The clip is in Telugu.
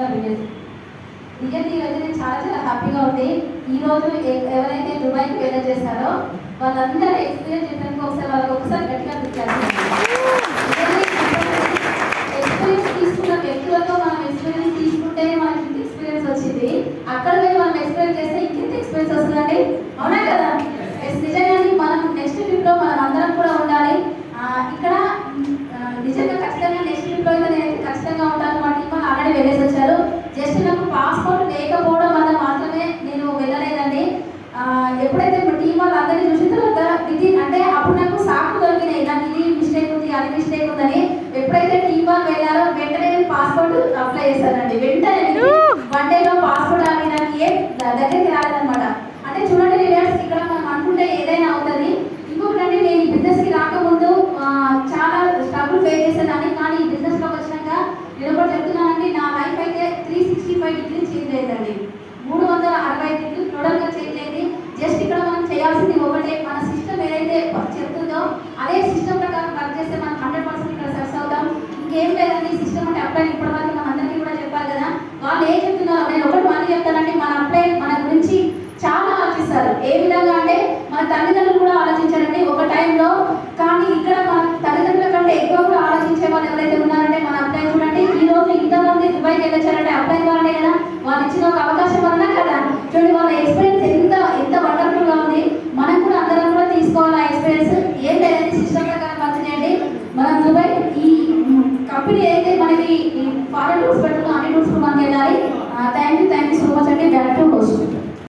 ఇంకా విలేజ్ నిజంగా ఈరోజు నేను చాలా చాలా హ్యాపీగా ఉంది ఈ రోజు ఎ- ఎవరైతే దుబాయ్కి వెళ్ళ చేశారో వాళ్ళందరూ ఎక్స్పీరియన్స్ చెప్పడానికి ఒకసారి వాళ్ళకి ఒకసారి గట్టిగా ఎక్స్పీరియన్స్ తీసుకున్న వ్యక్తులతో మనం ఎక్స్పీరియన్స్ తీసుకుంటే మనకి ఎక్స్పీరియన్స్ వచ్చింది. అక్కడ పోయి మనం ఎక్స్పీరియన్స్ చేస్తే ఇంకెంత ఎక్స్పీరియన్స్ వస్తుందండి? అవునా కదా? నిజంగా నిజంగానే మనం నెక్స్ట్ ట్రిప్లో మనం అందరం కూడా ఉండాలి. ఇక్కడ నిజంగా ఖచ్చితంగా నెక్స్ట్ ట్రిప్లో అయితే నేనైతే ఖచ్చితంగా ఉంటాను. ఆల్రెడీ వెళ్ళేసి వచ్చారు. జస్ట్ నాకు పాస్పోర్ట్ లేకపోవడం వల్ల మాత్రమే నేను వెళ్ళలేదండి. ఎప్పుడైతే మా టీం వాళ్ళు అందరినీ చూసిన తర్వాత ఇది అంటే అప్పుడు నాకు సాకు దొరికినాయి. నాకు ఇది మిస్టేక్ ఉంది అది మిస్టేక్ ఉందని ఎప్పుడైతే టీం వాళ్ళు వెళ్ళారో వెంటనే నేను పాస్పోర్ట్ అప్లై చేశానండి. వెంటనే వన్ డేలో పాస్పోర్ట్ అవి నాకు ఏ దగ్గరికి రాలేదన్నమాట. అంటే చూడండి డిగ్రీ చేంజ్ అయిందండి. మూడు వందల అరవై డిగ్రీ టోటల్గా చేంజ్ అయింది. జస్ట్ ఇక్కడ మనం చేయాల్సింది ఒకటే మన సిస్టమ్ ఏదైతే చెప్తుందో అదే సిస్టమ్ ప్రకారం వర్క్ చేస్తే మనం హండ్రెడ్ పర్సెంట్ ఇక్కడ సక్సెస్ అవుతాం. ఇంకేం లేదండి. ఫారెన్ నోట్స్ పెట్టాలి అన్ని నోట్స్